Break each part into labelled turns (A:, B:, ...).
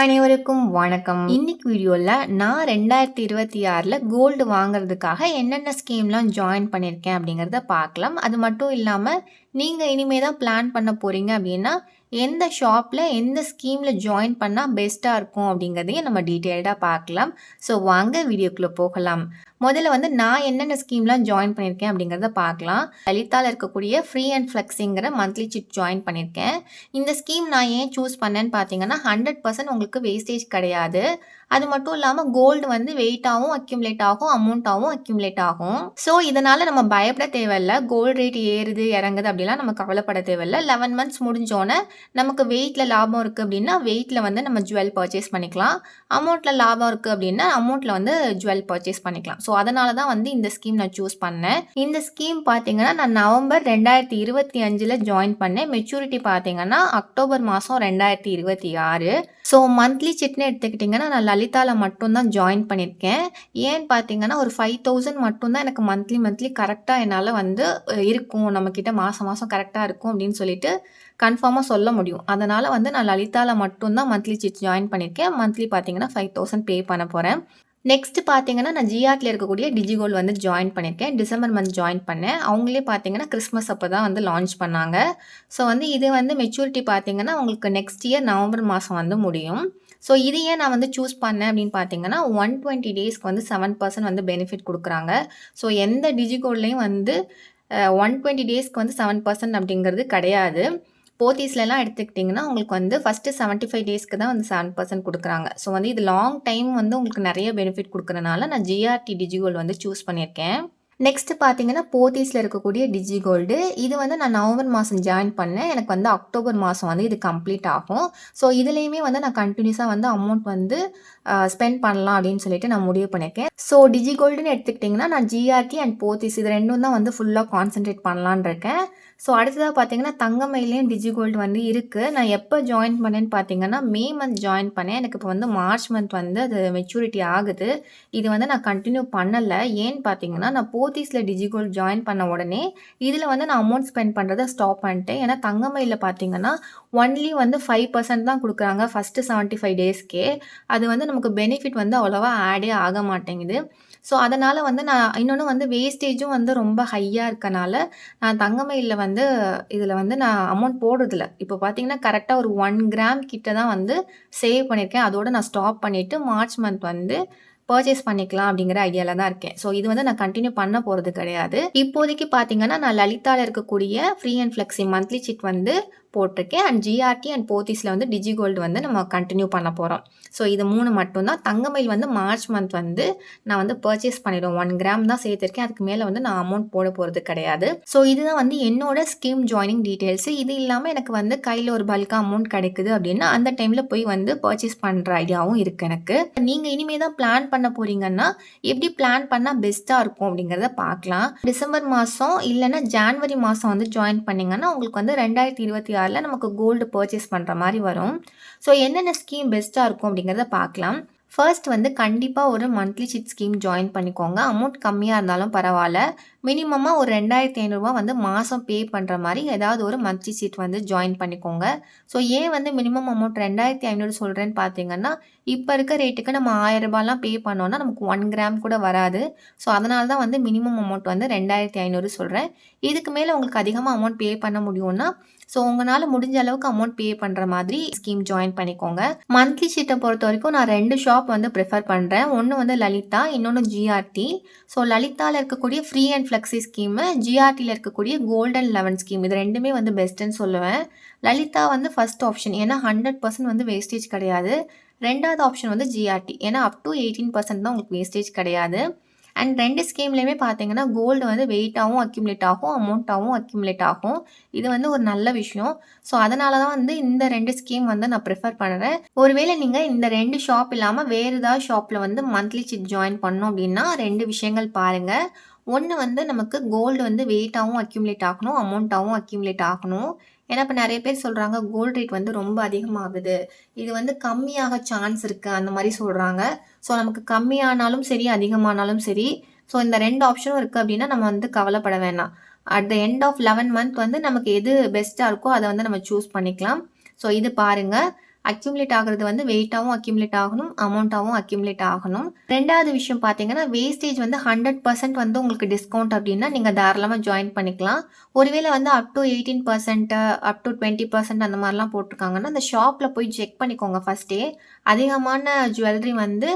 A: அனைவருக்கும் வணக்கம். இன்னைக்கு வீடியோவில் நான் ரெண்டாயிரத்தி இருபத்தி ஆறில் கோல்டு வாங்குறதுக்காக என்னென்ன ஸ்கீம்லாம் ஜாயின் பண்ணியிருக்கேன் அப்படிங்கிறத பார்க்கலாம். அது மட்டும் இல்லாமல் நீங்கள் இனிமே தான் பிளான் பண்ண போகிறீங்க அப்படின்னா எந்த ஷாப்பில் எந்த ஸ்கீமில் ஜாயின் பண்ணால் பெஸ்ட்டாக இருக்கும் அப்படிங்கிறதையும் நம்ம டீட்டெயில்டாக பார்க்கலாம். ஸோ வாங்க வீடியோக்குள்ளே போகலாம். முதல்ல வந்து நான் என்னென்ன ஸ்கீம்லாம் ஜாயின் பண்ணியிருக்கேன் அப்படிங்கிறத பார்க்கலாம். லலிதாவில் இருக்கக்கூடிய ஃப்ரீ அண்ட் ஃப்ளெக்ஸிங்கிற மந்த்லி சிட் ஜாயின் பண்ணியிருக்கேன். இந்த ஸ்கீம் நான் ஏன் சூஸ் பண்ணேன்னு பார்த்தீங்கன்னா ஹண்ட்ரட் பர்சன்ட் உங்களுக்கு வேஸ்டேஜ் கிடையாது. அது மட்டும் இல்லாமல் கோல்டு வந்து வெயிட்டாகவும் அக்யூமுலேட் ஆகும் அமௌண்ட்டாகவும் அக்யூமுலேட் ஆகும். ஸோ இதனால் நம்ம பயப்பட தேவையில்ல. கோல்டு ரேட் ஏறுது இறங்குது அப்படிலாம் நம்ம கவலைப்பட தேவையில்ல. லெவன் மந்த்ஸ் முடிஞ்சோன்னே நமக்கு வெயிட்டில் லாபம் இருக்குது அப்படின்னா வெயிட்டில் வந்து நம்ம ஜுவல் பர்ச்சேஸ் பண்ணிக்கலாம். அமௌண்ட்டில் லாபம் இருக்குது அப்படின்னா அமௌண்ட்டில் வந்து ஜுவல் பர்ச்சேஸ் பண்ணிக்கலாம். ஸோ அதனால தான் வந்து இந்த ஸ்கீம் நான் சூஸ் பண்ணேன். இந்த ஸ்கீம் பார்த்தீங்கன்னா நான் நவம்பர் ரெண்டாயிரத்தி இருபத்தி அஞ்சில் ஜாயின் பண்ணேன். மெச்சூரிட்டி பார்த்தீங்கன்னா அக்டோபர் மாதம் ரெண்டாயிரத்தி இருபத்தி ஆறு. ஸோ மந்த்லி சிட்னு எடுத்துக்கிட்டிங்கன்னா நான் லலிதாவில் மட்டும்தான் ஜாயின் பண்ணியிருக்கேன் ஏன்னு பார்த்தீங்கன்னா ஒரு ஃபைவ் தௌசண்ட் மட்டும்தான் எனக்கு மந்த்லி மந்த்லி கரெக்டாக என்னால் வந்து இருக்கும். நம்மக்கிட்ட மாதம் மாதம் கரெக்டாக இருக்கும் அப்படின்னு சொல்லிட்டு கன்ஃபார்மாக சொல்ல முடியும். அதனால் வந்து நான் லலிதாவில் மட்டும்தான் மந்த்லி சிட் ஜாயின் பண்ணியிருக்கேன் மந்த்லி பார்த்தீங்கன்னா ஃபைவ் தௌசண்ட் பே பண்ண போகிறேன் நெக்ஸ்ட் பார்த்தீங்கன்னா நான் ஜிஆர்டில் இருக்கக்கூடிய டிஜிகோல் வந்து ஜாயின் பண்ணியிருக்கேன் டிசம்பர் மந்த் ஜாயின் பண்ணேன். அவங்களே பார்த்தீங்கன்னா கிறிஸ்மஸ் அப்போ தான் வந்து லான்ச் பண்ணாங்க. ஸோ வந்து இது வந்து மெச்சூரிட்டி பார்த்தீங்கன்னா உங்களுக்கு நெக்ஸ்ட் இயர் நவம்பர் மாதம் வந்து முடியும். ஸோ இது ஏன் நான் வந்து சூஸ் பண்ணேன் அப்படின்னு பார்த்தீங்கன்னா ஒன் டுவெண்ட்டி டேஸ்க்கு வந்து செவன் பர்சன்ட் வந்து பெனிஃபிட் கொடுக்குறாங்க. ஸோ எந்த டிஜிகோல்லையும் வந்து ஒன் டுவெண்ட்டி டேஸ்க்கு வந்து செவன் பர்சன்ட் அப்படிங்கிறது கிடையாது. போத்தீஸ்லலாம் எடுத்துக்கிட்டிங்கன்னா உங்களுக்கு வந்து ஃபஸ்ட்டு செவன்ட்டி ஃபைவ் டேஸ்க்கு தான் வந்து செவன் பர்சன்ட் கொடுக்குறாங்க. ஸோ வந்து இது லாங் டைம் வந்து உங்களுக்கு நிறைய பெனிஃபிட் கொடுக்குறனால நான் ஜிஆர்டி டிஜிகோல்டு வந்து சூஸ் பண்ணியிருக்கேன். நெக்ஸ்ட் பார்த்தீங்கன்னா போத்தீஸில் இருக்கக்கூடிய டிஜி கோல்டு இது வந்து நான் நவம்பர் மாதம் ஜாயின் பண்ணேன். எனக்கு வந்து அக்டோபர் மாதம் வந்து இது கம்ப்ளீட் ஆகும். ஸோ இதுலேயுமே வந்து நான் கண்டினியூஸாக வந்து அமௌண்ட் வந்து ஸ்பெண்ட் பண்ணலாம் அப்படின்னு சொல்லிட்டு நான் முடிவு பண்ணியிருக்கேன். ஸோ டிஜி கோல்டுன்னு எடுத்துக்கிட்டிங்கன்னா நான் ஜிஆர்டி அண்ட் போத்தீஸ் இது ரெண்டும் தான் வந்து ஃபுல்லாக கான்சென்ட்ரேட் பண்ணலான் இருக்கேன். ஸோ அடுத்ததாக பார்த்தீங்கன்னா தங்கமயிலையும் டிஜி கோல்டு வந்து இருக்குது நான் எப்போ ஜாயின் பண்ணேன்னு பார்த்தீங்கன்னா மே மந்த் ஜாயின் பண்ணேன். எனக்கு இப்போ வந்து மார்ச் மந்த் வந்து அது மெச்சூரிட்டி ஆகுது. இது வந்து நான் கண்டினியூ பண்ணலை. ஏன்னு பார்த்தீங்கன்னா நான் போத்தீஸில் டிஜி கோல்டு ஜாயின் பண்ண உடனே இதில் வந்து நான் அமௌண்ட் ஸ்பெண்ட் பண்ணுறதை ஸ்டாப் பண்ணிட்டேன். ஏன்னா தங்கமயிலில் பார்த்தீங்கன்னா ஒன்லி வந்து ஃபைவ் பர்சன்ட் தான் கொடுக்குறாங்க ஃபஸ்ட்டு செவன்ட்டி ஃபைவ் டேஸ்க்கே அது வந்து நமக்கு பெனிஃபிட் வந்து அவ்வளோவா ஆடே ஆக மாட்டேங்குது. ஸோ அதனால் வந்து நான் இன்னொன்று வந்து வேஸ்டேஜும் வந்து ரொம்ப ஹையாக இருக்கனால நான் தங்கமயிலில் வந்து வந்து இதில் வந்து நான் அமௌண்ட் போடுறதில்ல. இப்போ பார்த்தீங்கன்னா கரெக்டாக ஒரு ஒன் கிராம் கிட்ட தான் வந்து சேவ் பண்ணியிருக்கேன் அதோடு நான் ஸ்டாப் பண்ணிவிட்டு மார்ச் மந்த் வந்து பர்ச்சேஸ் பண்ணிக்கலாம் அப்படிங்கிற ஐடியாவில் தான் இருக்கேன். ஸோ இது வந்து நான் கண்டினியூ பண்ண போகிறது கிடையாது. இப்போதைக்கு பார்த்தீங்கன்னா நான் லலிதாவில் இருக்கக்கூடிய free and flexi monthly chit வந்து போட்டிருக்கேன். அண்ட் ஜிஆர்டி அண்ட் போத்தீஸில் வந்து டிஜி கோல்டு வந்து நம்ம கண்டினியூ பண்ண போகிறோம் ஸோ இது மூணு மட்டும்தான். தங்கமயில் வந்து மார்ச் மந்த் வந்து நான் வந்து பர்ச்சேஸ் பண்ணிடுவேன். ஒன் கிராம் தான் சேர்த்துருக்கேன். அதுக்கு மேலே வந்து நான் அமௌண்ட் போட போகிறது கிடையாது. ஸோ இதுதான் வந்து என்னோட ஸ்கீம் ஜாயினிங் டீட்டெயில்ஸ் இது இல்லாமல் எனக்கு வந்து கையில் ஒரு பல்காக அமௌண்ட் கிடைக்குது அப்படின்னா அந்த டைமில் போய் வந்து பர்ச்சேஸ் பண்ணுற ஐடியாவும் இருக்குது எனக்கு. நீங்கள் இனிமேல் தான் பிளான் பண்ண போகிறீங்கன்னா எப்படி பிளான் பண்ணால் பெஸ்ட்டாக இருக்கும் அப்படிங்கிறத பார்க்கலாம். டிசம்பர் மாதம் இல்லைன்னா ஜான்வரி மாதம் வந்து ஜாயின் பண்ணிங்கன்னா உங்களுக்கு வந்து ரெண்டாயிரத்தி இருபத்தி ஆறில் நமக்கு கோல்டு பர்ச்சேஸ் பண்ணுற மாதிரி வரும். ஸோ என்னென்ன ஸ்கீம் பெஸ்ட்டாக இருக்கும் அப்படிங்கிறத பார்க்கலாம். ஃபர்ஸ்ட் வந்து கண்டிப்பாக ஒரு மந்த்லி சிட் ஸ்கீம் ஜாயின் பண்ணிக்கோங்க. அமௌண்ட் கம்மியாக இருந்தாலும் பரவாயில்ல. மினிமமாக ஒரு ரெண்டாயிரத்தி ஐநூறுரூவா வந்து மாதம் பே பண்ணுற மாதிரி ஏதாவது ஒரு மந்த்லி சீட் வந்து ஜாயின் பண்ணிக்கோங்க. ஸோ ஏன் வந்து மினிமம் அமௌண்ட் ரெண்டாயிரத்தி ஐநூறு சொல்கிறேன்னு பார்த்தீங்கன்னா இப்போ இருக்க ரேட்டுக்கு நம்ம ஆயிரம் ரூபாய்லாம் பே பண்ணோன்னா நமக்கு ஒன் கிராம் கூட வராது. ஸோ அதனால தான் வந்து மினிமம் அமௌண்ட் வந்து ரெண்டாயிரத்தி ஐநூறு சொல்கிறேன் இதுக்கு மேலே உங்களுக்கு அதிகமாக அமௌண்ட் பே பண்ண முடியும்னா ஸோ உங்களால் முடிஞ்ச அளவுக்கு அமௌண்ட் பே பண்ணுற மாதிரி ஸ்கீம் ஜாயின் பண்ணிக்கோங்க. மந்த்லி ஷீட்டை பொறுத்த வரைக்கும் நான் ரெண்டு ஷாப் வந்து ப்ரிஃபர் பண்ணுறேன் ஒன்று வந்து லலிதா இன்னொன்று ஜிஆர்டி ஸோ லலிதாவில் இருக்கக்கூடிய ஃப்ரீ அண்ட் ஃப்ளெக்ஸி ஸ்கீமு ஜிஆர்டியில் இருக்கக்கூடிய கோல்டன் லெவன் ஸ்கீம் இது ரெண்டுமே வந்து பெஸ்ட்டுன்னு சொல்லுவேன். லலிதா வந்து ஃபர்ஸ்ட் ஆப்ஷன் ஏன்னா ஹண்ட்ரட் பர்சன்ட் வந்து வேஸ்டேஜ் கிடையாது. ரெண்டாவது ஆப்ஷன் வந்து ஜிஆர்டி ஏன்னா அப் டு எயிட்டீன் பர்சன்ட் தான் உங்களுக்கு வேஸ்டேஜ் கிடையாது. அண்ட் ரெண்டு ஸ்கீம்லேயுமே பார்த்தீங்கன்னா கோல்டு வந்து வெயிட்டாகவும் அக்யூமுலேட் ஆகும் அமௌண்ட்டாகவும் அக்யூமுலேட் ஆகும். இது வந்து ஒரு நல்ல விஷயம். ஸோ அதனால தான் வந்து இந்த ரெண்டு ஸ்கீம் வந்து நான் ப்ரிஃபர் பண்ணுறேன் ஒருவேளை நீங்கள் இந்த ரெண்டு ஷாப் இல்லாமல் வேறு ஏதாவது ஷாப்பில் வந்து மந்த்லி சிட் ஜாயின் பண்ணோம் அப்படின்னா ரெண்டு விஷயங்கள் பாருங்கள் ஒன்று வந்து நமக்கு கோல்டு வந்து வெயிட்டாகவும் அக்யூமுலேட் ஆகணும் அமௌண்ட்டாகவும் அக்யூமுலேட் ஆகணும். ஏன்னா இப்போ நிறைய பேர் சொல்கிறாங்க கோல்டு ரேட் வந்து ரொம்ப அதிகமாகுது. இது வந்து கம்மியாக சான்ஸ் இருக்குது அந்த மாதிரி சொல்கிறாங்க ஸோ நமக்கு கம்மியானாலும் சரி அதிகமானாலும் சரி ஸோ இந்த ரெண்டு ஆப்ஷனும் இருக்குது அப்படின்னா நம்ம வந்து கவலைப்பட வேணாம். At the end of eleven month வந்து நமக்கு எது பெஸ்ட்டாக இருக்கோ அதை வந்து நம்ம சூஸ் பண்ணிக்கலாம். ஸோ இது பாருங்கள் அக்யூமுலேட் ஆகிறது வந்து வெயிட்டாகவும் அக்யூமுலேட் ஆகணும் அமௌண்ட்டாகவும் அக்யூமுலேட் ஆகணும். ரெண்டாவது விஷயம் பார்த்தீங்கன்னா வேஸ்டேஜ் வந்து ஹண்ட்ரட் பர்சன்ட் வந்து உங்களுக்கு டிஸ்கவுண்ட் அப்படின்னா நீங்கள் தாராளமாக ஜாயின் பண்ணிக்கலாம். ஒருவேளை வந்து up to eighteen percent up to twenty percent அந்த மாதிரிலாம் போட்டிருக்காங்கன்னா அந்த ஷாப்பில் போய் செக் பண்ணிக்கோங்க ஃபஸ்ட்டே அதிகமான ஜுவல்லரி வந்து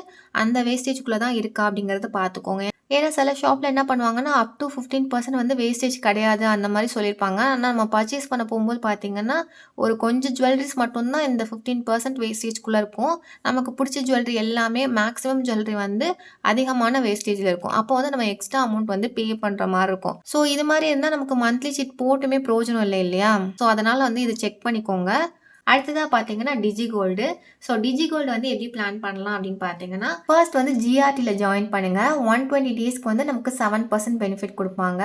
A: அந்த வேஸ்டேஜ்குள்ளே தான் இருக்கா அப்படிங்கிறத பார்த்துக்கோங்க. ஏன்னா சில ஷாப்பில் என்ன பண்ணுவாங்கன்னா அப் டு ஃபிஃப்டீன் பர்சன்ட் வந்து வேஸ்டேஜ் கிடையாது அந்த மாதிரி சொல்லியிருப்பாங்க. ஆனால் நம்ம பர்ச்சேஸ் பண்ண போகும்போது பார்த்தீங்கன்னா ஒரு கொஞ்சம் ஜுவல்லரிஸ் மட்டும்தான் இந்த ஃபிஃப்டீன் பர்சன்ட் வேஸ்டேஜ்குள்ளே இருக்கும். நமக்கு பிடிச்ச ஜுவல்லரி எல்லாமே மேக்ஸிமம் ஜுவல்லரி வந்து அதிகமான வேஸ்டேஜில் இருக்கும். அப்போ வந்து நம்ம எக்ஸ்ட்ரா அமௌண்ட் வந்து பே பண்ணுற மாதிரி இருக்கும். ஸோ இது மாதிரி இருந்தால் நமக்கு மந்த்லி சீட் போட்டுமே பிரயோஜனம் இல்லை இல்லையா? ஸோ அதனால் வந்து இது செக் பண்ணிக்கோங்க. அடுத்ததாக பார்த்தீங்கன்னா digi gold so digi gold வந்து எப்படி பிளான் பண்ணலாம் அப்படின்னு பார்த்தீங்கன்னா ஃபர்ஸ்ட் வந்து ஜிஆர்டியில் ஜாயின் பண்ணுங்கள் ஒன் டுவெண்ட்டி டேஸ்க்கு வந்து நமக்கு செவன் பர்சன்ட் பெனிஃபிட் கொடுப்பாங்க.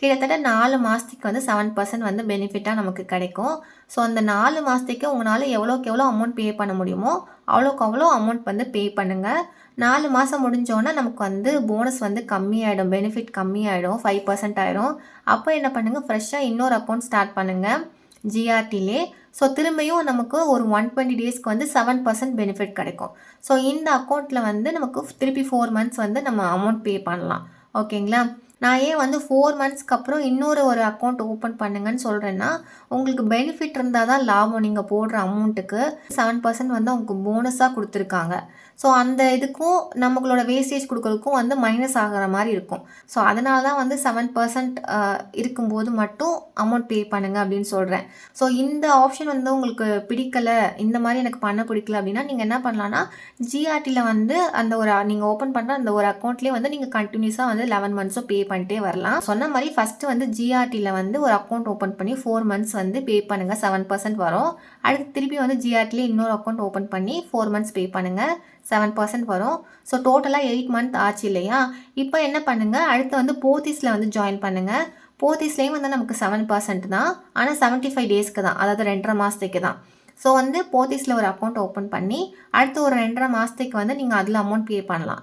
A: கிட்டத்தட்ட நாலு மாதத்துக்கு வந்து செவன் பர்சன்ட் வந்து பெனிஃபிட்டாக நமக்கு கிடைக்கும். ஸோ அந்த நாலு மாதத்துக்கு உங்களால் எவ்வளோக்கு எவ்வளோ அமௌண்ட் பே பண்ண முடியுமோ அவ்வளோக்கு அவ்வளோ அமௌண்ட் வந்து பே பண்ணுங்கள் நாலு மாதம் முடிஞ்சோன்னா நமக்கு வந்து போனஸ் வந்து கம்மியாயிடும். பெனிஃபிட் கம்மியாயிடும். ஃபைவ் பர்சன்ட் ஆகிடும் அப்போ என்ன பண்ணுங்கள் ஃப்ரெஷ்ஷாக இன்னொரு அக்கௌண்ட் ஸ்டார்ட் பண்ணுங்கள் ஜிஆர்டிலே ஸோ திரும்பியும் நமக்கு ஒரு ஒன் டுவெண்ட்டி டேஸ்க்கு வந்து செவன் பர்சன்ட் பெனிஃபிட் கிடைக்கும். ஸோ இந்த அக்கௌண்ட்டில் வந்து நமக்கு திருப்பி ஃபோர் மந்த்ஸ் வந்து நம்ம அமௌண்ட் பே பண்ணலாம். ஓகேங்களா நான் ஏன் வந்து ஃபோர் மந்த்ஸ்க்கு அப்புறம் இன்னொரு ஒரு அக்கௌண்ட் ஓப்பன் பண்ணுங்கன்னு சொல்கிறேன்னா உங்களுக்கு பெனிஃபிட் இருந்தால் தான் லாபம் நீங்கள் போடுற அமௌண்ட்டுக்கு செவன் பர்சன்ட் வந்து அவங்களுக்கு போனஸாக கொடுத்துருக்காங்க. ஸோ அந்த இதுக்கும் நம்மளோட வேஸ்டேஜ் கொடுக்கறதுக்கும் வந்து மைனஸ் ஆகிற மாதிரி இருக்கும். ஸோ அதனால தான் வந்து செவன் பர்சன்ட் இருக்கும்போது மட்டும் அமௌண்ட் பே பண்ணுங்கள் அப்படின்னு சொல்கிறேன் ஸோ இந்த ஆப்ஷன் வந்து உங்களுக்கு பிடிக்கலை இந்த மாதிரி எனக்கு பண்ண பிடிக்கல அப்படின்னா நீங்கள் என்ன பண்ணலான்னா ஜிஆர்டியில் வந்து அந்த ஒரு நீங்கள் ஓப்பன் பண்ணுற அந்த ஒரு அக்கௌண்ட்லேயே வந்து நீங்கள் கண்டினியூஸாக வந்து லெவன் மந்த்ஸும் பே பண்ணிட்டே வரலாம். சொன்ன மாதிரி ஃபஸ்ட்டு வந்து ஜிஆர்டியில் வந்து ஒரு அக்கௌண்ட் ஓப்பன் பண்ணி ஃபோர் மந்த்ஸ் வந்து பே பண்ணுங்கள் செவன் பர்சன்ட் வரும். அடுத்து திருப்பி வந்து ஜிஆர்டியில் இன்னொரு அக்கௌண்ட் ஓப்பன் பண்ணி ஃபோர் மந்த்ஸ் பே பண்ணுங்கள் செவன் பர்சன்ட் வரும். ஸோ டோட்டலாக எயிட் மந்த் ஆச்சு இல்லையா? இப்போ என்ன பண்ணுங்கள் அடுத்து வந்து போத்தீஸில் வந்து ஜாயின் பண்ணுங்கள் போத்தீஸ்லேயும் வந்து நமக்கு செவன் பர்சன்ட் தான். ஆனால் செவன்ட்டி ஃபைவ் டேஸ்க்கு தான். அதாவது ரெண்டரை மாதத்துக்கு தான். ஸோ வந்து போத்தீஸில் ஒரு அக்கௌண்ட் ஓப்பன் பண்ணி அடுத்து ஒரு ரெண்டரை மாதத்துக்கு வந்து நீங்கள் அதில் அமௌண்ட் பே பண்ணலாம்.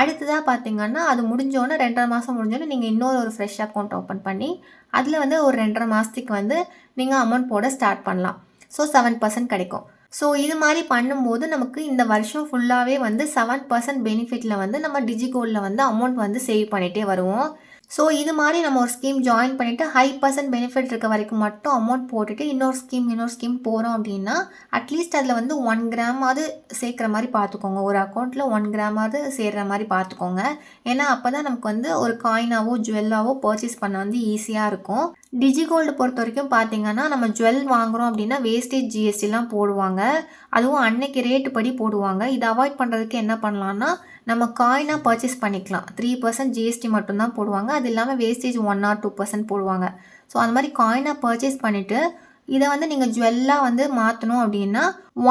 A: அடுத்ததாக பார்த்தீங்கன்னா அது முடிஞ்சோன்னே ரெண்டரை மாதம் முடிஞ்சோன்னே நீங்கள் இன்னொரு ஒரு ஃப்ரெஷ் அக்கௌண்ட் ஓப்பன் பண்ணி அதில் வந்து ஒரு ரெண்டரை மாதத்துக்கு வந்து நீங்கள் அமௌண்ட் போட ஸ்டார்ட் பண்ணலாம். ஸோ செவன் பர்சன்ட் கிடைக்கும். ஸோ இது மாதிரி பண்ணும்போது நமக்கு இந்த வருஷம் ஃபுல்லாகவே வந்து செவன் பர்சன்ட் பெனிஃபிட்டில் வந்து நம்ம டிஜிகோல்டில் வந்து அமௌண்ட் வந்து சேவ் பண்ணிகிட்டே வருவோம். ஸோ இது மாதிரி நம்ம ஒரு ஸ்கீம் ஜாயின் பண்ணிவிட்டு ஹை பர்சன்ட் பெனிஃபிட் இருக்க வரைக்கும் மட்டும் அமௌண்ட் போட்டுட்டு இன்னொரு ஸ்கீம் இன்னொரு ஸ்கீம் போகிறோம் அப்படின்னா அட்லீஸ்ட் அதில் வந்து ஒன் கிராமாவது சேர்க்குற மாதிரி பார்த்துக்கோங்க. ஒரு அக்கௌண்ட்டில் ஒன் கிராமாவது சேர்கிற மாதிரி பார்த்துக்கோங்க. ஏன்னா அப்போ தான் நமக்கு வந்து ஒரு காயினாவோ ஜுவல்லாவோ பர்ச்சேஸ் பண்ண வந்து ஈஸியாக இருக்கும். டிஜிகோல்டு பொறுத்த வரைக்கும் பார்த்தீங்கன்னா நம்ம ஜுவல் வாங்குகிறோம் அப்படின்னா வேஸ்டேஜ் ஜிஎஸ்டிலாம் போடுவாங்க. அதுவும் அன்னைக்கு ரேட்டு படி போடுவாங்க. இதை அவாய்ட் பண்ணுறதுக்கு என்ன பண்ணலான்னா நம்ம காயினாக பர்ச்சேஸ் பண்ணிக்கலாம். த்ரீ பர்சன்ட் ஜிஎஸ்டி மட்டும்தான் போடுவாங்க. அது இல்லாமல் wastage one or two percent போடுவாங்க. ஸோ அந்த மாதிரி காயினாக பர்ச்சேஸ் பண்ணிவிட்டு இதை வந்து நீங்கள் ஜுவல்லாக வந்து மாற்றணும் அப்படின்னா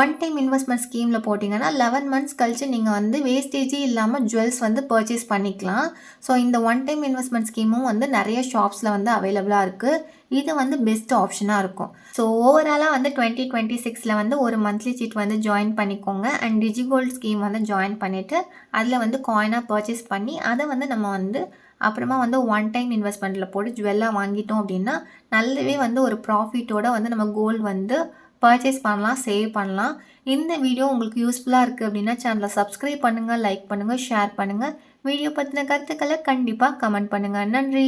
A: ஒன் டைம் இன்வெஸ்ட்மெண்ட் ஸ்கீமில் போட்டிங்கன்னா லெவன் மந்த்ஸ் கழிச்சு நீங்கள் வந்து வேஸ்டேஜே இல்லாமல் ஜுவல்ஸ் வந்து பர்ச்சேஸ் பண்ணிக்கலாம். ஸோ இந்த ஒன் டைம் இன்வெஸ்ட்மெண்ட் ஸ்கீமும் வந்து நிறைய ஷாப்ஸில் வந்து அவைலபிளாக இருக்குது இது வந்து பெஸ்ட் ஆப்ஷனாக இருக்கும். ஸோ ஓவராலாக வந்து டுவெண்ட்டி டுவெண்ட்டி சிக்ஸில் வந்து ஒரு மந்த்லி சீட் வந்து ஜாயின் பண்ணிக்கோங்க. அண்ட் டிஜிகோல்ட் ஸ்கீம் வந்து ஜாயின் பண்ணிவிட்டு அதில் வந்து காயினாக பர்ச்சேஸ் பண்ணி அதை வந்து நம்ம வந்து அப்புறமா வந்து ஒன் டைம் இன்வெஸ்ட்மெண்ட்டில் போட்டு ஜுவல்லாக வாங்கிட்டோம் அப்படின்னா நல்லாவே வந்து ஒரு ப்ராஃபிட்டோட வந்து நம்ம கோல்டு வந்து பர்ச்சேஸ் பண்ணலாம் சேவ் பண்ணலாம். இந்த வீடியோ உங்களுக்கு யூஸ்ஃபுல்லாக இருக்குது அப்படின்னா சேனலை சப்ஸ்கிரைப் பண்ணுங்கள் லைக் பண்ணுங்கள் ஷேர் பண்ணுங்கள் வீடியோ பற்றின கருத்துக்களை கண்டிப்பாக கமெண்ட் பண்ணுங்கள் நன்றி!